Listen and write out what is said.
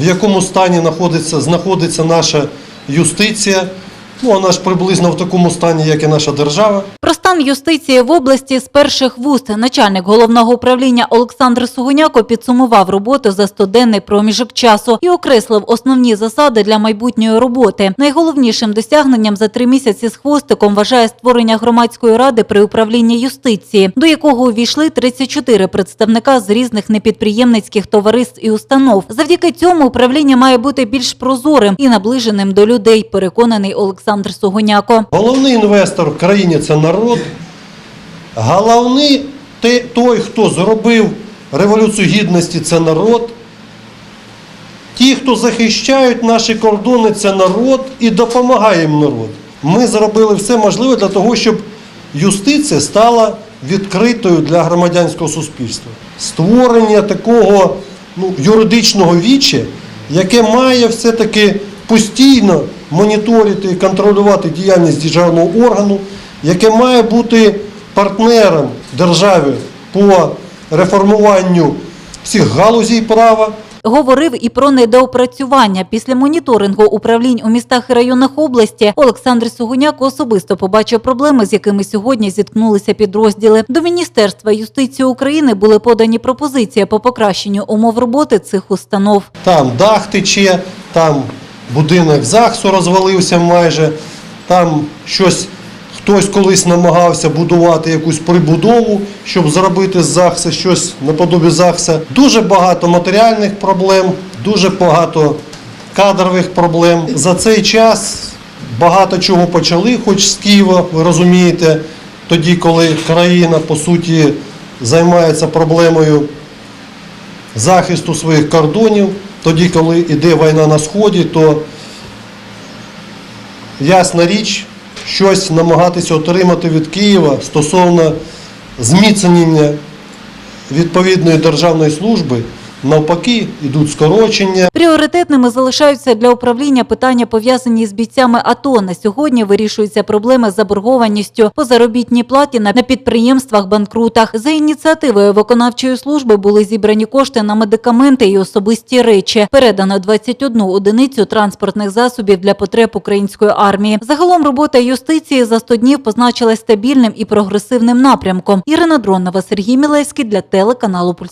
в якому стані знаходиться, знаходиться наша юстиція. Ну, вона ж приблизно в такому стані, як і наша держава. Про стан юстиції в області з перших вуст начальник головного управління Олександр Сугуняко підсумував роботу за стоденний проміжок часу і окреслив основні засади для майбутньої роботи. Найголовнішим досягненням за три місяці з хвостиком вважає створення громадської ради при управлінні юстиції, до якого увійшли 34 представника з різних непідприємницьких товариств і установ. Завдяки цьому управління має бути більш прозорим і наближеним до людей. Переконаний Олександр Сугуняко. Головний інвестор в країні це народ. Головний той, хто зробив революцію гідності, це народ. Ті, хто захищають наші кордони, це народ і допомагає їм народ. Ми зробили все можливе для того, щоб юстиція стала відкритою для громадянського суспільства. Створення такого ну, юридичного віче, яке має все-таки постійно моніторити і контролювати діяльність державного органу, яке має бути партнером держави по реформуванню всіх галузей права. Говорив і про недоопрацювання. Після моніторингу управлінь у містах і районах області Олександр Сугуняк особисто побачив проблеми, з якими сьогодні зіткнулися підрозділи. До Міністерства юстиції України були подані пропозиції по покращенню умов роботи цих установ. Там дах тече, там будинок ЗАГСу розвалився майже, там щось хтось колись намагався будувати якусь прибудову, щоб зробити з ЗАГСа щось наподобі ЗАГСа. Дуже багато матеріальних проблем, дуже багато кадрових проблем. За цей час багато чого почали, хоч з Києва, ви розумієте, тоді, коли країна по суті займається проблемою захисту своїх кордонів. Тоді, коли йде війна на сході, то ясна річ, щось намагатися отримати від Києва стосовно зміцнення відповідної державної служби, навпаки, йдуть скорочення. Пріоритетними залишаються для управління питання пов'язані з бійцями АТО. На сьогодні вирішуються проблеми з заборгованістю по заробітній платі на підприємствах банкрутах. За ініціативою виконавчої служби були зібрані кошти на медикаменти і особисті речі. Передано 21 одиницю транспортних засобів для потреб української армії. Загалом робота юстиції за 100 днів позначилась стабільним і прогресивним напрямком. Ірина Дронова, Сергій Мілевський для телеканалу Пульс.